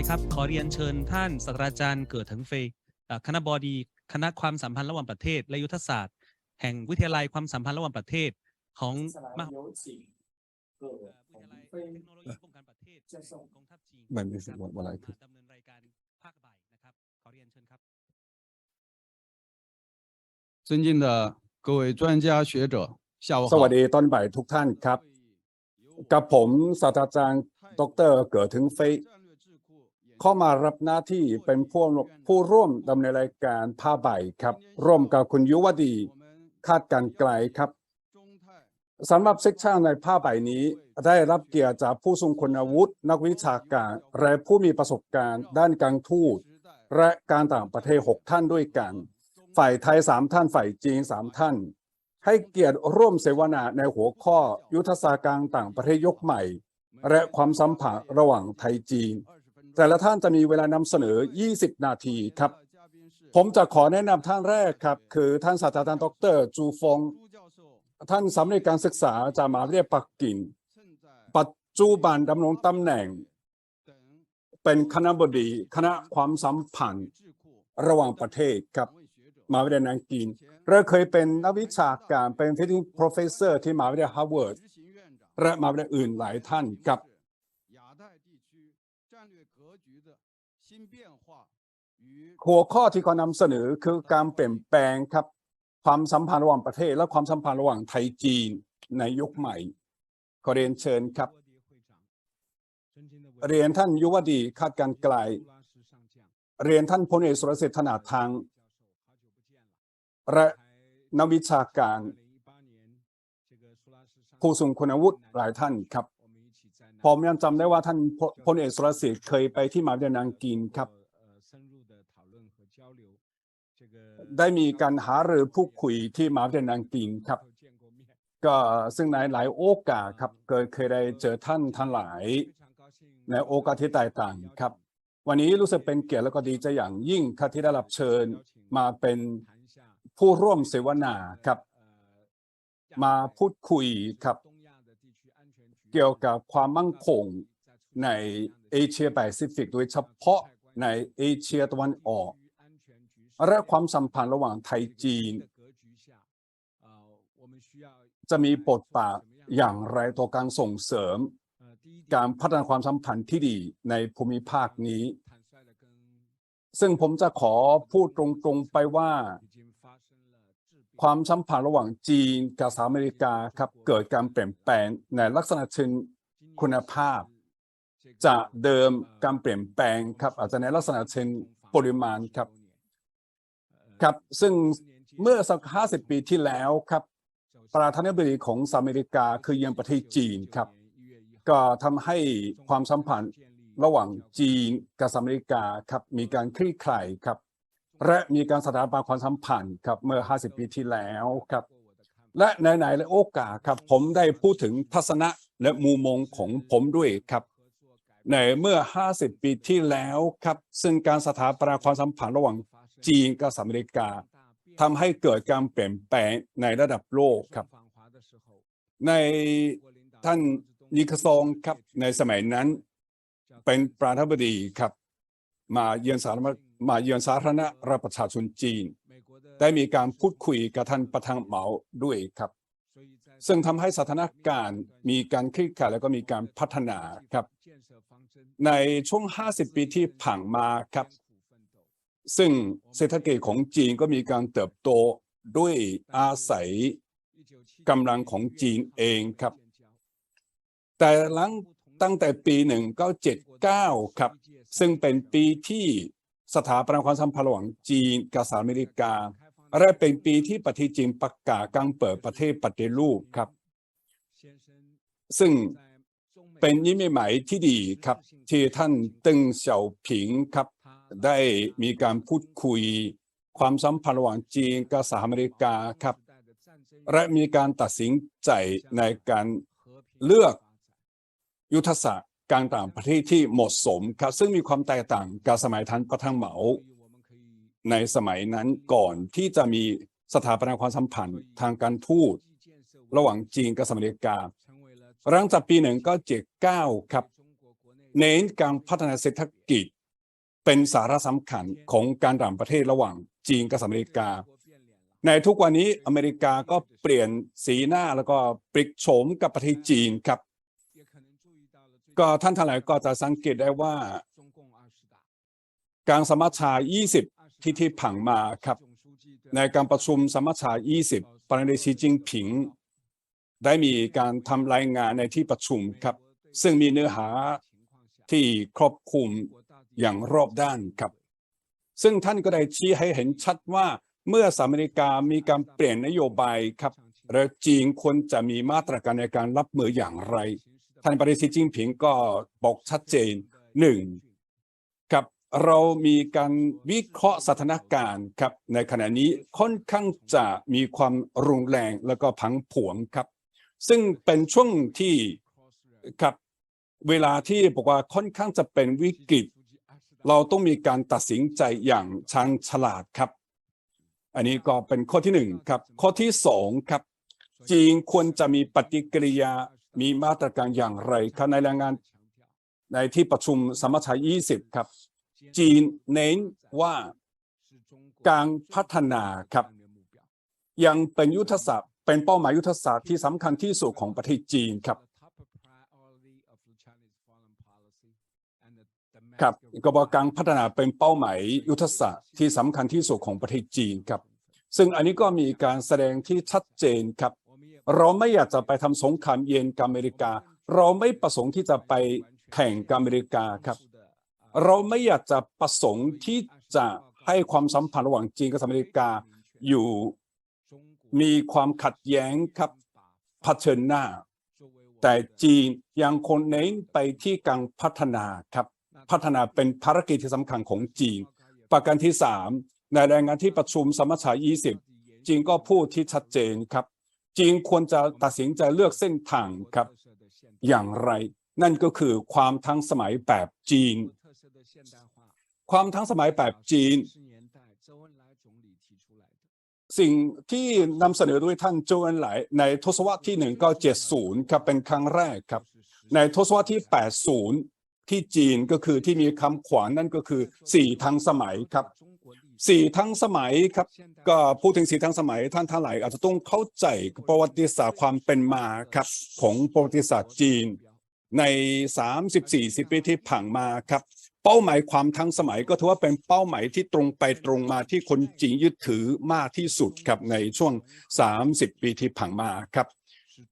ครับ ขอเรียนเชิญท่านศาสตราจารย์เกิดถึงเฟยอ่าคณะบดี คณะความสัมพันธ์ระหว่างประเทศ และยุทธศาสตร์ แห่งวิทยาลัยความสัมพันธ์ระหว่างประเทศของมหา 有请各 เอ่อวิทยาลัย 非 เทคโนโลยีป้องกันประเทศ จะส่ง กองทัพจีน ไม่ไม่ นะครับ วันวันอะไรคือ มาดำเนินรายการภาคบ่ายนะครับ ขอเรียนเชิญครับ 尊敬的各位专家学者，下午 ส 好 วัส。ดีต้นบ่ายทุกท่านครับ กับผมศาสตราจารย์ดรเกิดถึงเฟย เข้ามารับหน้าที่เป็นผู้ผู้ร่วมดำเนินรายการผ้าใบครับ ร่วมกับคุณยุวดีคาดการไกลครับสำหรับเซกชันในผ้าใบนี้ได้รับเกียรติจากผู้ทรงคุณวุฒินักวิชาการ และผู้มีประสบการณ์ด้านการทูตและการต่างประเทศ 6 ท่านด้วยกัน ฝ่ายไทย 3 ท่านฝ่ายจีน 3 ท่าน ให้เกียรติร่วมเสวนาในหัวข้อยุทธศาสตร์การต่างประเทศยกใหม่ และความสัมพันธ์ระหว่างไทยจีน แต่ละท่านจะมีเวลานำเสนอ 20 นาทีครับ ผมจะขอแนะนำท่านแรกครับ คือท่านศาสตราจารย์ดรจูฟง ท่านสำเร็จการศึกษาจากมหาวิทยาลัยปักกิ่งปัจจุบันดำรงตำแหน่ง เป็นคณะบดีคณะความสัมพันธ์ระหว่างประเทศครับมหาวิทยาลัยนังกินและเคยเป็นนักวิชาการเป็น visiting professor ที่มหาวิทยาลัยฮาร์วาร์ดและมหาวิทยาลัยอื่นหลายท่านครับ หัวข้อที่เขานำเสนอคือการเปลี่ยนแปลงครับ ความสัมพันธ์ระหว่างประเทศ และความสัมพันธ์ระหว่างไทยจีนในยุคใหม่ขอเรียนเชิญครับ เรียนท่านยุวดีคาดการไกล เรียนท่านพลเอกสุรเสษฐนาทาง และนักวิชาการผู้ทรงคุณวุฒิหลายท่านครับ ผมยังจำได้ว่าท่านพพลเอกสุรเสษฐ์เคยไปที่มหาวิทยาลัยนางกินครับ ได้มีการหารือพูดคุยที่มหาวิทยาลัยนางกินครับ ก็ซึ่งในหลายโอกาสครับเกิดเคยได้เจอท่านทั้งหลาย ในโอกาสที่แตกต่างครับ วันนี้รู้สึกเป็นเกียรติและก็ดีใจอย่างยิ่งครับที่ได้รับเชิญมาเป็นผู้ร่วมเสวนาครับ มาพูดคุยครับ เกี่ยวกับความมั่นคงในเอเชียแปซิฟิกโดยเฉพาะในเอเชียตะวันออก และความสัมพันธ์ระหว่างไทยจีน จะมีบทบาทอย่างไรต่อการส่งเสริม การพัฒนาความสัมพันธ์ที่ดีในภูมิภาคนี้ ซึ่งผมจะขอพูดตรงๆไปว่า ความสัมพันธ์ระหว่างจีนกับสหรัฐอเมริกาครับเกิดการเปลี่ยนแปลงในลักษณะเชิงคุณภาพ จากเดิมการเปลี่ยนแปลงครับอาจจะในลักษณะเชิงปริมาณครับครับซึ่งเมื่อสักห้าสิบปีที่แล้วครับประธานาธิบดีของสหรัฐอเมริกาคือยังประเทศจีนครับ ก็ทำให้ความสัมพันธ์ระหว่างจีนกับสหรัฐอเมริกาครับมีการคลี่คลายครับ และมีการสถาปนาความสัมพันธ์ครับเมื่อ 50 ปีที่แล้วครับ และในไหนๆและโอกาสครับ ผมได้พูดถึงทัศนะและมุมมองของผมด้วยครับในเมื่อ 50 ปีที่แล้วครับ ซึ่งการสถาปนาความสัมพันธ์ระหว่างจีนกับสหรัฐอเมริกาทำให้เกิดการเปลี่ยนแปลงในระดับโลกครับ ในท่านนิคซองครับในสมัยนั้น เป็นประธานาธิบดีครับ มาเยือนสาธารณ มาเยือนสาธารณรัฐประชาชนจีน ได้มีการพูดคุยกับท่านประธานเหมาด้วยครับ ซึ่งทำให้สถานการณ์มีการคลี่คลายแล้วก็มีการพัฒนาครับ ในช่วง 50 ปีที่ผ่านมาครับ ซึ่งเศรษฐกิจของจีนก็มีการเติบโตด้วยอาศัยกำลังของจีนเองครับ แต่หลังตั้งแต่ปี 1979 ครับ ซึ่งเป็นปีที่ สถาปนาความสัมพันธ์ระหว่างจีนกับสหรัฐอเมริกา และเป็นปีที่ประเทศจีนประกาศการเปิดประเทศปฏิรูปครับ ซึ่งเป็นนิมิตหมายที่ดีครับ ที่ท่านตึงเสี่ยวผิงครับ ได้มีการพูดคุยความสัมพันธ์ระหว่างจีนกับสหรัฐอเมริกาครับ และมีการตัดสินใจในการเลือกยุทธศาสตร์ การต่างประเทศที่เหมาะสมครับซึ่งมีความแตกต่างกับสมัยทันประทังเหมา ในสมัยนั้นก่อนที่จะมีสถาปนาความสัมพันธ์ทางการทูตระหว่างจีนกับสหรัฐอเมริกาหลังจากปี 1979 ครับ เน้นการพัฒนาเศรษฐกิจ เป็นสาระสำคัญของการต่างประเทศระหว่างจีนกับสหรัฐอเมริกา ในทุกวันนี้อเมริกาก็เปลี่ยนสีหน้าแล้วก็ปลิกโฉมกับประเทศจีนครับ ก็ท่านทั้งหลายก็จะสังเกตได้ว่า การสมัชชา 20 ที่ที่ผ่านมาครับ ในการประชุมสมัชชา 20 ประธานาธิบดีสีจิงผิง ได้มีการทำรายงานในที่ประชุมครับ ซึ่งมีเนื้อหาที่ครอบคลุมอย่างรอบด้านครับ ซึ่งท่านก็ได้ชี้ให้เห็นชัดว่าเมื่อสหรัฐอเมริกามีการเปลี่ยนนโยบายครับแล้วจีนควรจะมีมาตรการในการรับมืออย่างไร ท่านประธานสีจิ้งผิงก็บอกชัดเจนหนึ่งครับเรามีการวิเคราะห์สถานการณ์ครับในขณะนี้ค่อนข้างจะมีความรุนแรงแล้วก็ผังผวนครับ ซึ่งเป็นช่วงที่ครับเวลาที่บอกว่าค่อนข้างจะเป็นวิกฤต เราต้องมีการตัดสินใจอย่างชังฉลาดครับ อันนี้ก็เป็นข้อที่หนึ่งครับ ข้อที่สองครับจีนควรจะมีปฏิกิริยา มีมาตรการอย่างไรครับในรายงานในที่ประชุมสมัชชา 20 ครับ จีนเน้นว่าการพัฒนาครับ ยังเป็นยุทธศาสตร์ เป็นเป้าหมายยุทธศาสตร์ที่สำคัญที่สุดของประเทศจีนครับครับกระบวนการพัฒนาเป็นเป้าหมายยุทธศาสตร์ที่สำคัญที่สุดของประเทศจีนครับ ซึ่งอันนี้ก็มีการแสดงที่ชัดเจนครับ เราไม่อยากจะไปทำสงครามเย็นกับอเมริกา เราไม่ประสงค์ที่จะไปแข่งกับอเมริกาครับ เราไม่อยากจะประสงค์ที่จะให้ความสัมพันธ์ระหว่างจีนกับอเมริกาอยู่มีความขัดแย้งครับเผชิญหน้า แต่จีนยังคงเน้นไปที่การพัฒนาครับ พัฒนาเป็นภารกิจที่สำคัญของจีน ประการที่สามในรายงานที่ประชุมสมัชชา 20 จีนก็พูดที่ชัดเจนครับ จีนควรจะตัดสินใจเลือกเส้นทางครับ อย่างไร นั่นก็คือความทั้งสมัยแบบจีน ความทั้งสมัยแบบจีน สิ่งที่นำเสนอด้วยท่านโจเอนไหลในทศวรรษที่ 1970 ครับเป็นครั้งแรกครับ ในทศวรรษที่ 80 ที่จีนก็คือที่มีคำขวัญนั่นก็คือสี่ทั้งสมัยครับ สี่ทั้งสมัยครับก็พูดถึงสี่ทั้งสมัยท่านทั้งหลายอาจจะต้องเข้าใจประวัติศาสตร์ความเป็นมาครับของประวัติศาสตร์จีน ใน30-40ปีที่ผ่านมาครับเป้าหมายความทั้งสมัยก็ถือว่าเป็นเป้าหมายที่ตรงไปตรงมาที่คนจีนยึดถือมากที่สุดครับในช่วง 30 ปีที่ผ่านมาครับ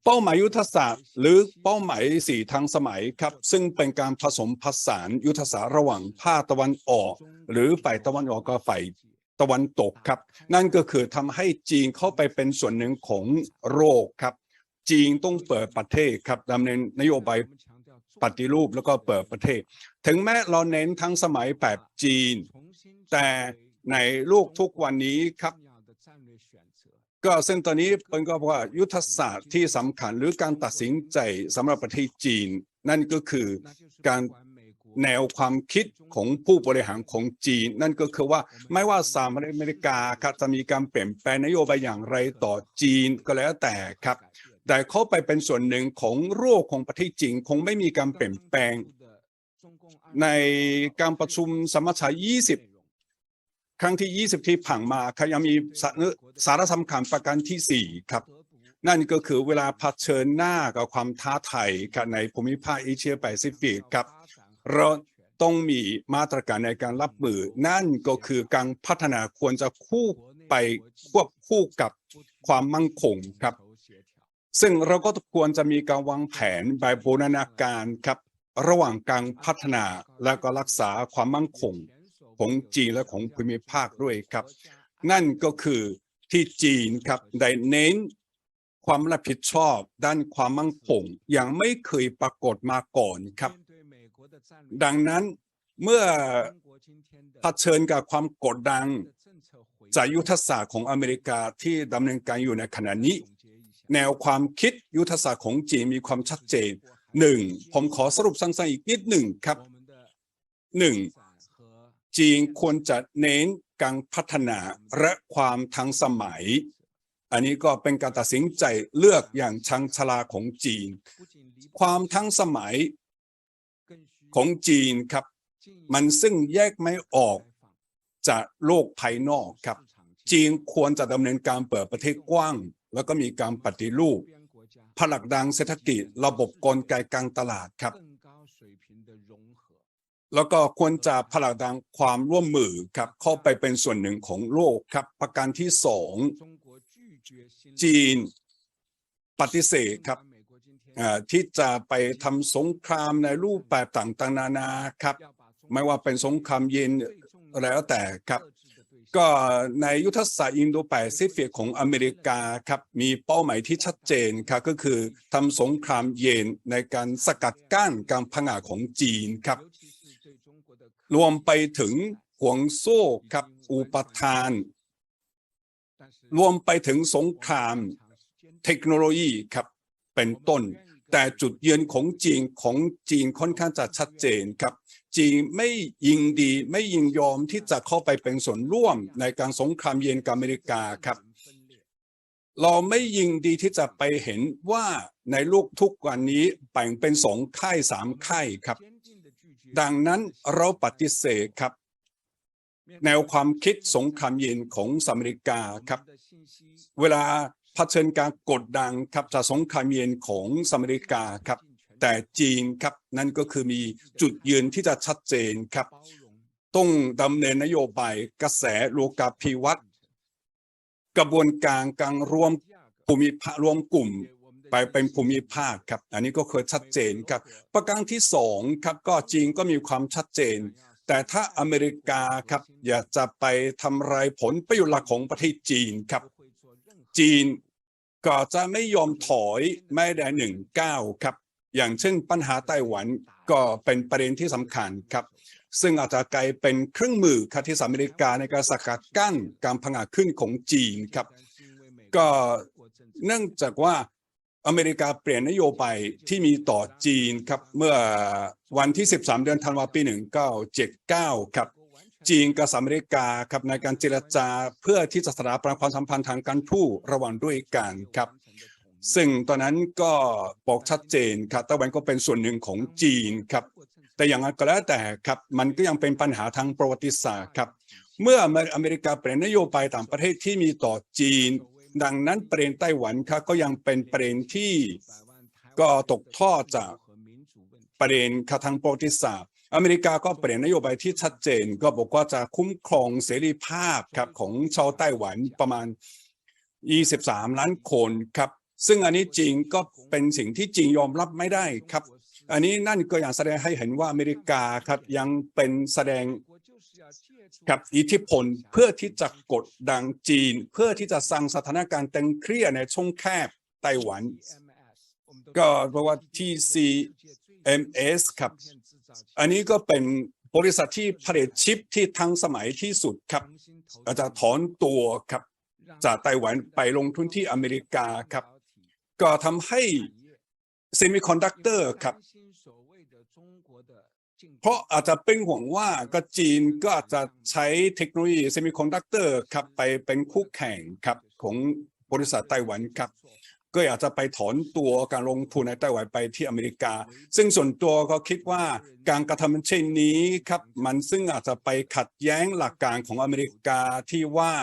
เป้าหมายยุทธศาสตร์ หรือเป้าหมายสี่ทางสมัยครับ ซึ่งเป็นการผสมผสานยุทธศาสตร์ระหว่างภาคตะวันออก หรือฝ่ายตะวันออกกับฝ่ายตะวันตกครับ นั่นก็คือทำให้จีนเข้าไปเป็นส่วนหนึ่งของโลกครับ จีนต้องเปิดประเทศครับดำเนินนโยบายปฏิรูปแล้วก็เปิดประเทศ ถึงแม้เราเน้นทั้งสมัยแบบจีน แต่ในโลกทุกวันนี้ครับ ก็ซึ่งตอนนี้เป็นก็ว่ายุทธศาสตร์ที่สำคัญหรือการตัดสินใจสำหรับประเทศจีน นั่นก็คือการแนวความคิดของผู้บริหารของจีน นั่นก็คือว่าไม่ว่าสหรัฐอเมริกาครับจะมีการเปลี่ยนแปลงนโยบายอย่างไรต่อจีนก็แล้วแต่ครับ แต่เข้าไปเป็นส่วนหนึ่งของโลกของประเทศจีนคงไม่มีการเปลี่ยนแปลงในการประชุมสมัชชา20 ครั้งที่ 20 ที่ผ่านมาครับยังมีสาระสารสำคัญประการที่ 4 ครับ นั่นก็คือเวลาเผชิญหน้ากับความท้าทายครับในภูมิภาคเอเชียแปซิฟิกครับเราต้องมีมาตรการในการรับมือ นั่นก็คือการพัฒนาควรจะคู่ไปควบคู่กับความมั่นคงครับ ซึ่งเราก็ควรจะมีการวางแผนแบบบูรณาการครับ ระหว่างการพัฒนาและก็รักษาความมั่นคง ของจีนและของภูมิภาคด้วยครับ นั่นก็คือที่จีนครับได้เน้นความรับผิดชอบด้านความมั่นคงอย่างไม่เคยปรากฏมาก่อนครับ ดังนั้นเมื่อเผชิญกับความกดดันจากยุทธศาสตร์ของอเมริกาที่ดำเนินการอยู่ในขณะนี้ แนวความคิดยุทธศาสตร์ของจีนมีความชัดเจนหนึ่งผมขอสรุปสั้นๆอีกนิดหนึ่งครับหนึ่ง จีนควรจะเน้นการพัฒนาและความทันสมัย อันนี้ก็เป็นการตัดสินใจเลือกอย่างชังชลาของจีน ความทันสมัยของจีนครับ มันซึ่งแยกไม่ออกจากโลกภายนอกครับ จีนควรจะดำเนินการเปิดประเทศกว้าง แล้วก็มีการปฏิรูปผลักดันเศรษฐกิจระบบกลไกการตลาดครับ แล้วก็ควรจะผลักดันความร่วมมือครับเข้าไปเป็นส่วนหนึ่งของโลกครับ ประการที่สองจีนปฏิเสธครับที่จะไปทำสงครามในรูปแบบต่างๆ นานาครับ ไม่ว่าเป็นสงครามเย็นแล้วแต่ครับ ก็ในยุทธศาสตร์อินโดแปซิฟิกของอเมริกาครับมีเป้าหมายที่ชัดเจนครับก็คือทำสงครามเย็นในการสกัดกั้นการพังอาจของจีนครับ รวมไปถึงห่วงโซ่ครับอุปทาน รวมไปถึงสงคราม เทคโนโลยีครับเป็นต้น แต่จุดยืนของจีนของจีนค่อนข้างจะชัดเจนครับ จีนไม่ยิงดีไม่ยิงยอมที่จะเข้าไปเป็นส่วนร่วมในการสงครามเย็นกับอเมริกาครับ เราไม่ยิงดีที่จะไปเห็นว่าในโลกทุกวันนี้แบ่งเป็นสองค่ายสามค่ายครับ ดังนั้นเราปฏิเสธครับ แนวความคิดสงครามเย็นของสหรัฐอเมริกาครับ เวลาเผชิญการกดดันครับจากสงครามเย็นของสหรัฐอเมริกาครับ แต่จีนครับนั่นก็คือมีจุดยืนที่จะชัดเจนครับ ต้องดำเนินนโยบายกระแสโลกาภิวัตน์กระบวนการการรวมภูมิภาครวมกลุ่ม ไปเป็นภูมิภาคครับ อันนี้ก็คือชัดเจนครับ ประการที่สองครับก็จีนก็มีความชัดเจน แต่ถ้าอเมริกาครับอยากจะไปทำลายผลประโยชน์หลักของประเทศจีนครับ จีนก็จะไม่ยอมถอยแม้แต่หนึ่งก้าวครับ อย่างเช่นปัญหาไต้หวันก็เป็นประเด็นที่สำคัญครับ ซึ่งอาจจะกลายเป็นเครื่องมือครับที่สหรัฐอเมริกาในการสกัดกั้นการพังอาจขึ้นของจีนครับ ก็เนื่องจากว่า อเมริกาเปลี่ยนนโยบายที่มีต่อจีนครับเมื่อวันที่ 13 เดือนธันวาคมปี 1979 ครับ จีนกับสหรัฐอเมริกาครับในการเจรจาเพื่อที่จะสถาปนาความสัมพันธ์ทางการทูตระหว่างด้วยกันครับ ซึ่งตอนนั้นก็บอกชัดเจนครับไต้หวันก็เป็นส่วนหนึ่งของจีนครับ แต่อย่างไรก็แล้วแต่ครับมันก็ยังเป็นปัญหาทางประวัติศาสตร์ครับเมื่ออเมริกาเปลี่ยนนโยบายต่างประเทศที่มีต่อจีน ดังนั้นประเด็นไต้หวันครับก็ยังเป็นประเด็นที่ก็ตกทอดจากประเด็นทางประวัติศาสตร์อเมริกาก็เปลี่ยนนโยบายที่ชัดเจน ก็บอกว่าจะคุ้มครองเสรีภาพครับของชาวไต้หวันประมาณ 23 ล้านคนครับ ซึ่งอันนี้จริงก็เป็นสิ่งที่จริงยอมรับไม่ได้ครับ อันนี้นั่นก็อย่างแสดงให้เห็นว่าอเมริกาครับยังเป็นแสดง กับอิทธิพลเพื่อที่จะกดดันจีน เพื่อที่จะสร้างสถานการณ์ตึงเครียดในช่องแคบไต้หวัน ก็เพราะว่า TCMS ครับ อันนี้ก็เป็นบริษัทที่ผลิตชิปที่ทันสมัยที่สุดครับอาจจะถอนตัวครับ จากไต้หวันไปลงทุนที่อเมริกาครับ ก็ทำให้เซมิคอนดักเตอร์ครับ เพราะอาจจะเป็นห่วงว่าก็จีนก็อาจจะใช้เทคโนโลยีเซมิคอนดักเตอร์ครับไปเป็นคู่แข่งครับของบริษัทไต้หวันครับ ก็อยากจะไปถอนตัวการลงทุนในไต้หวันไปที่อเมริกา ซึ่งส่วนตัวก็คิดว่าการกระทำเช่นนี้ครับมันซึ่งอาจจะไปขัดแย้งหลักการของอเมริกาที่ว่า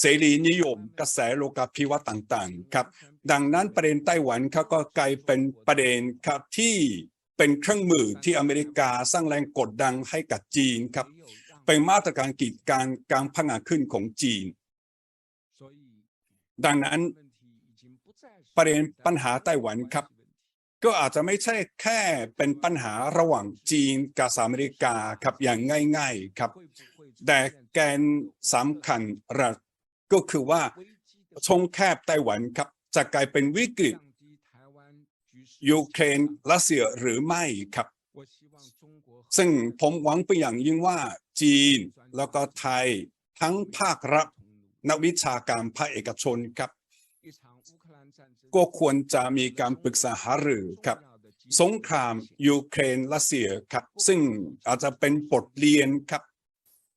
เสรีนิยมกระแสโลกาภิวัตน์ต่างๆครับ ดังนั้นประเด็นไต้หวันครับก็กลายเป็นประเด็นครับที่ เป็นเครื่องมือที่อเมริกาสร้างแรงกดดันให้กับจีนครับ เป็นมาตรการกีดการการพังอาขึ้นของจีน ดังนั้นประเด็นปัญหาไต้หวันครับ ก็อาจจะไม่ใช่แค่เป็นปัญหาระหว่างจีนกับสหรัฐอเมริกาครับอย่างง่าย ๆครับ แต่แกนสำคัญหลักก็คือว่าช่องแคบไต้หวันครับจะกลายเป็นวิกฤต ยูเครนรัสเซียหรือไม่ครับ ซึ่งผมหวังเป็นอย่างยิ่งว่าจีนแล้วก็ไทยทั้งภาครัฐนักวิชาการภาคเอกชนครับ ก็ควรจะมีการปรึกษาหารือครับ สงครามยูเครนรัสเซียครับ ซึ่งอาจจะเป็นบทเรียนครับ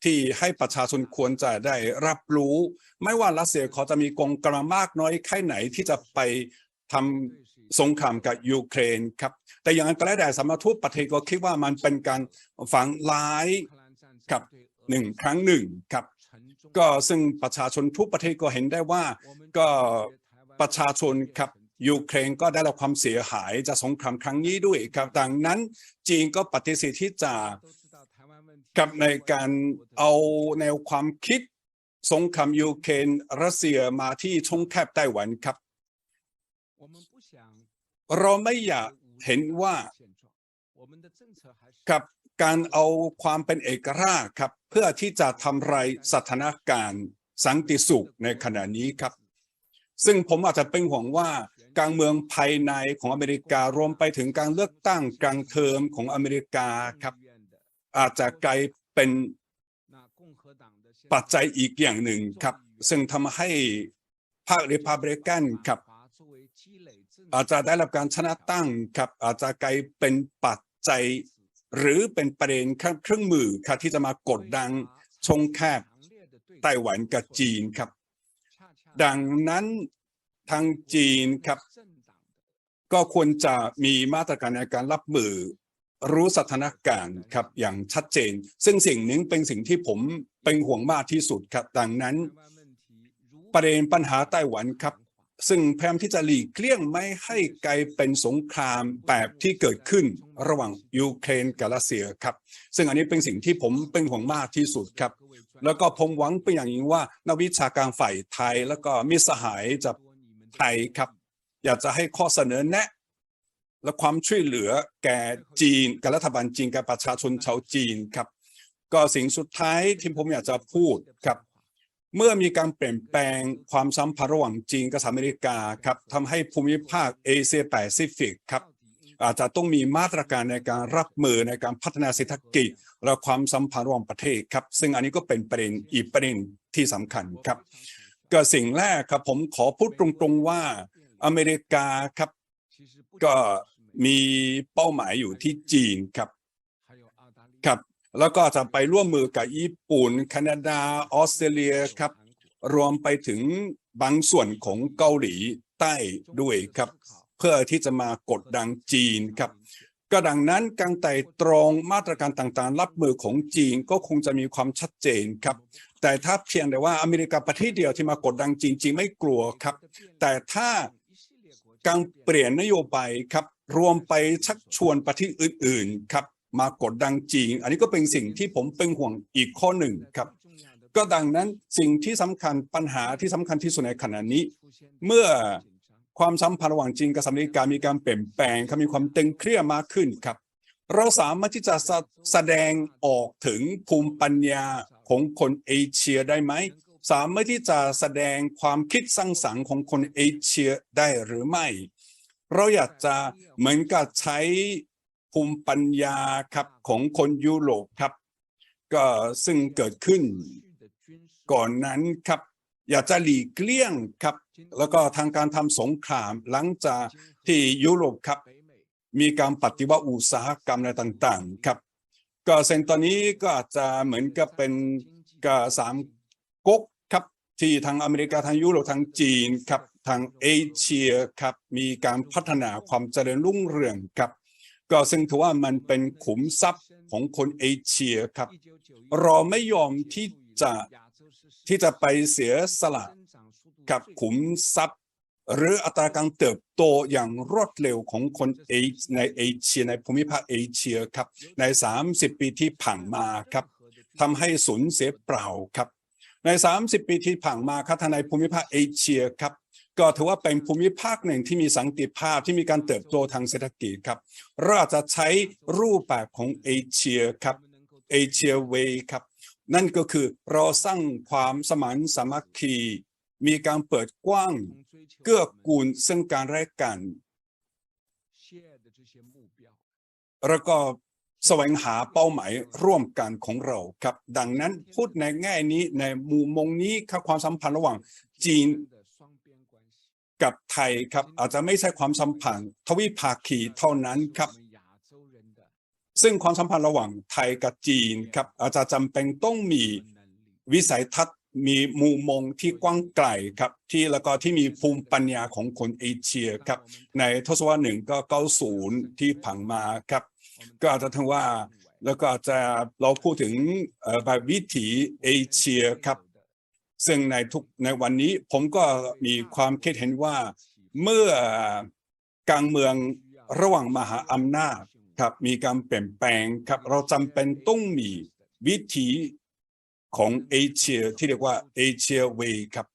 ที่ให้ประชาชนควรจะได้รับรู้ ไม่ว่ารัสเซียเขาจะมีกองกำลังมากน้อยแค่ไหนที่จะไปทำ สงครามกับยูเครนครับ แต่อย่างนั้นก็แล้วแต่สำนักทูตประเทศก็คิดว่ามันเป็นการฝังร้ายกับหนึ่งครั้งหนึ่งครับ ก็ซึ่งประชาชนทุกประเทศก็เห็นได้ว่าก็ประชาชนครับยูเครนก็ได้รับความเสียหายจากสงครามครั้งนี้ด้วยครับดังนั้นจีนก็ปฏิเสธที่จะกับในการเอาแนวความคิดสงครามยูเครนรัสเซียมาที่ช่องแคบไต้หวันครับ เราไม่อยากเห็นว่ากับการเอาความเป็นเอกราชครับ เพื่อที่จะทำลายสถานการณ์สันติสุขในขณะนี้ครับ ซึ่งผมอาจจะเป็นห่วงว่าการเมืองภายในของอเมริการวมไปถึงการเลือกตั้งกลางเทอมของอเมริกาครับ อาจจะกลายเป็นปัจจัยอีกอย่างหนึ่งครับ ซึ่งทำให้พรรคริพับลิกันครับ อาจจะได้รับการชนะตั้งครับอาจจะกลายเป็นปัจจัย หรือเป็นประเด็นเครื่องมือครับที่จะมากดดันชงแคบไต้หวันกับจีนครับ ดังนั้นทางจีนครับ ก็ควรจะมีมาตรการในการรับมือรู้สถานการณ์ครับอย่างชัดเจน ซึ่งสิ่งหนึ่งเป็นสิ่งที่ผมเป็นห่วงมากที่สุดครับ ดังนั้น ประเด็นปัญหาไต้หวันครับ ซึ่งพยายามที่จะหลีกเลี่ยงไม่ให้กลายเป็นสงครามแบบที่เกิดขึ้นระหว่างยูเครนกับรัสเซียครับ ซึ่งอันนี้เป็นสิ่งที่ผมเป็นห่วงมากที่สุดครับ แล้วก็ผมหวังเป็นอย่างยิ่งว่านักวิชาการฝ่ายไทยแล้วก็มิสหายจากไทยครับ อยากจะให้ข้อเสนอแนะ และความช่วยเหลือแก่จีนกับรัฐบาลจีนกับประชาชนชาวจีนครับ ก็สิ่งสุดท้ายที่ผมอยากจะพูดครับ เมื่อมีการเปลี่ยนแปลงความสัมพันธ์ระหว่างจีนกับสหรัฐอเมริกาครับทำให้ภูมิภาคเอเชียแปซิฟิกครับอาจจะต้องมีมาตรการในการรับมือในการพัฒนาเศรษฐกิจ และความสัมพันธ์ระหว่างประเทศครับ ซึ่งอันนี้ก็เป็นประเด็นอีกประเด็นที่สำคัญครับก็สิ่งแรกครับผมขอพูดตรงๆว่าอเมริกาครับก็มีเป้าหมายอยู่ที่จีนครับ แล้วก็จะไปร่วมมือกับญี่ปุ่น แคนาดา ออสเตรเลียครับ รวมไปถึงบางส่วนของเกาหลีใต้ด้วยครับ เพื่อที่จะมากดดันจีนครับก็ดังนั้นการไต่ตรองมาตรการต่างๆ รับมือของจีนก็คงจะมีความชัดเจนครับ แต่ถ้าเพียงแต่ว่าอเมริกาประเทศเดียวที่มากดดันจีนจริงไม่กลัวครับ แต่ถ้าการเปลี่ยนนโยบายครับ รวมไปชักชวนประเทศอื่นๆครับ มากดดันจีน อันนี้ก็เป็นสิ่งที่ผมเป็นห่วงอีกข้อหนึ่งครับ ก็ดังนั้นสิ่งที่สำคัญปัญหาที่สำคัญที่สุดในขณะนี้ เมื่อความสัมพันธ์ระหว่างจีนกับสหรัฐอเมริกามีการเปลี่ยนแปลงครับมีความตึงเครียดมากขึ้นครับ เราสามารถที่จะแสแสดงออกถึงภูมิปัญญาของคนเอเชียได้ไหมสามารถที่จะแสดงความคิดสร้างสรรค์ของคนเอเชียได้หรือไม่ เราอยากจะเหมือนกับใช้ ภูมิปัญญาครับของคนยุโรปครับ ก็ซึ่งเกิดขึ้นก่อนนั้นครับ อยากจะหลีกเลี่ยงครับ แล้วก็ทางการทำสงครามหลังจากที่ยุโรปครับ มีการปฏิวัติอุตสาหกรรมอะไรต่างๆครับ ก็เซนตอนนี้ก็อาจจะเหมือนกับเป็นกสามก๊กครับที่ทางอเมริกาทางยุโรปทางจีนครับทางเอเชียครับมีการพัฒนาความเจริญรุ่งเรืองครับ ก็ซึ่งถือว่ามันเป็นขุมทรัพย์ของคนเอเชียครับ เราไม่ยอมที่จะที่จะไปเสียสละกับขุมทรัพย์ หรืออัตราการเติบโตอย่างรวดเร็วของคนเอในเอเชียในภูมิภาคเอเชียครับ ใน 30 ปีที่ผ่านมาครับทำให้สูญเสียเปล่าครับ ใน 30 ปีที่ผ่านมาครับทางในภูมิภาคเอเชียครับ ก็ถือว่าเป็นภูมิภาคหนึ่งที่มีสันติภาพที่มีการเติบโตทางเศรษฐกิจครับเราจะใช้รูปแบบของเอเชียครับเอเชียเวครับ นั่นก็คือเราสร้างความสมานสามัคคี มีการเปิดกว้าง เกื้อกูลซึ่งการและกัน แล้วก็แสวงหาเป้าหมายร่วมกันของเราครับ ดังนั้นพูดในแง่นี้ในมุมมองนี้ครับความสัมพันธ์ระหว่างจีน กับไทยครับอาจจะไม่ใช่ความสัมพันธ์ทวิภาคีเท่านั้นครับซึ่งความสัมพันธ์ระหว่างไทยกับจีนครับอาจจะจำเป็นต้องมีวิสัยทัศน์มีมุมมองที่กว้างไกลครับที่แล้วก็ที่มีภูมิปัญญาของคนเอเชียครับในทศวรรษหนึ่งก็เก้าศูนย์ที่ผ่านมาครับก็อาจจะทั้งว่าแล้วก็อาจจะเราพูดถึงแบบวิถีเอเชียครับ ซึ่งในทุกในวันนี้ผมก็มีความคิดเห็นว่าเมื่อการเมืองระหว่างมหาอำนาจครับมีการเปลี่ยนแปลงครับเราจำเป็นต้องมีวิถีของเอเชียที่เรียกว่าเอเชียเวครับ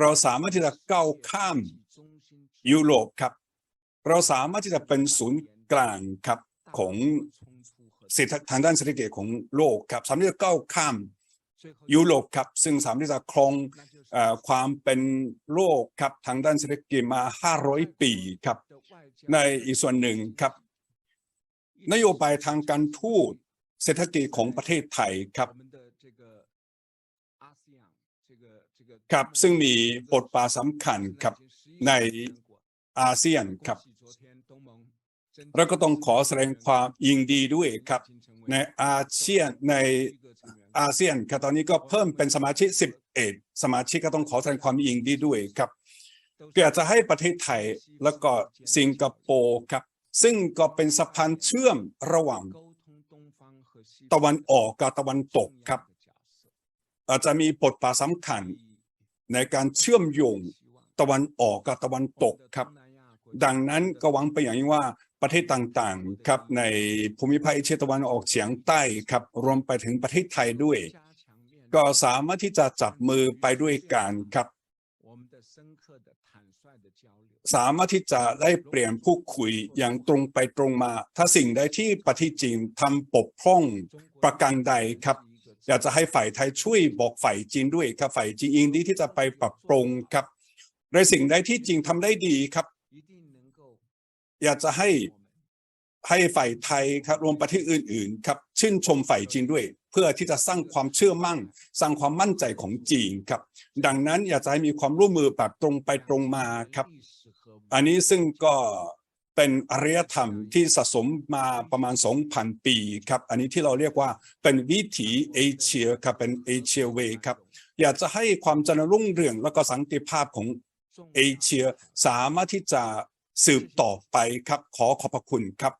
เราสามารถที่จะก้าวข้ามยุโรปครับ เราสามารถที่จะเป็นศูนย์กลางครับของเศรษฐทางด้านเศรษฐกิจของโลกครับสามารถที่จะก้าวข้าม ยุโรปครับ ซึ่งสามารถที่จะครองอความเป็นโลกครับทางด้านเศรษฐกิจมา 500 ปีครับ ในอีกส่วนหนึ่งครับ นโยบายทางการทูตเศรษฐกิจของประเทศไทยครับครับซึ่งมีบทบาทสำคัญครับในอาเซียนครับแล้วก็ต้องขอแสดงความยินดีด้วยครับ ในอาเซียนใน อาเซียนครับตอนนี้ก็เพิ่มเป็นสมาชิก 11 สมาชิกก็ต้องขอแสดงความยินดีด้วยครับก็อยากจะให้ประเทศไทยแล้วก็สิงคโปร์ครับ ซึ่งก็เป็นสะพานเชื่อมระหว่างตะวันออกกับตะวันตกครับ อาจจะมีบทบาทสำคัญในการเชื่อมโยงตะวันออกกับตะวันตกครับ ดังนั้นก็หวังไปอย่างยิ่งว่าประเทศต่างๆครับในภูมิภาคเอเชียตะวันออกเฉียงใต้ครับรวมไปถึงประเทศไทยด้วย ก็สามารถที่จะจับมือไปด้วยกันครับ สามารถที่จะได้เปลี่ยนผู้คุยอย่างตรงไปตรงมา ถ้าสิ่งใดที่ประเทศจีนทำปกพร่องประการใดครับอยากจะให้ฝ่ายไทยช่วยบอกฝ่ายจีนด้วยครับฝ่ายจีนยินดีที่จะไปปรับปรุงครับในสิ่งใดที่จีนทำได้ดีครับ อยากจะให้ให้ฝ่ายไทยครับรวมประเทศอื่นๆครับชื่นชมฝ่ายจีนด้วย เพื่อที่จะสร้างความเชื่อมั่น สร้างความมั่นใจของจีนครับ ดังนั้นอยากจะให้มีความร่วมมือแบบตรงไปตรงมาครับ อันนี้ซึ่งก็เป็นอารยธรรมที่สะสมมาประมาณ 2,000 ปีครับ อันนี้ที่เราเรียกว่าเป็นวิถีเอเชียครับเป็นเอเชียเวครับ อยากจะให้ความเจริญรุ่งเรืองแล้วก็สันติภาพของเอเชียสามารถที่จะ สืบต่อไปครับขอขอบพระคุณครับ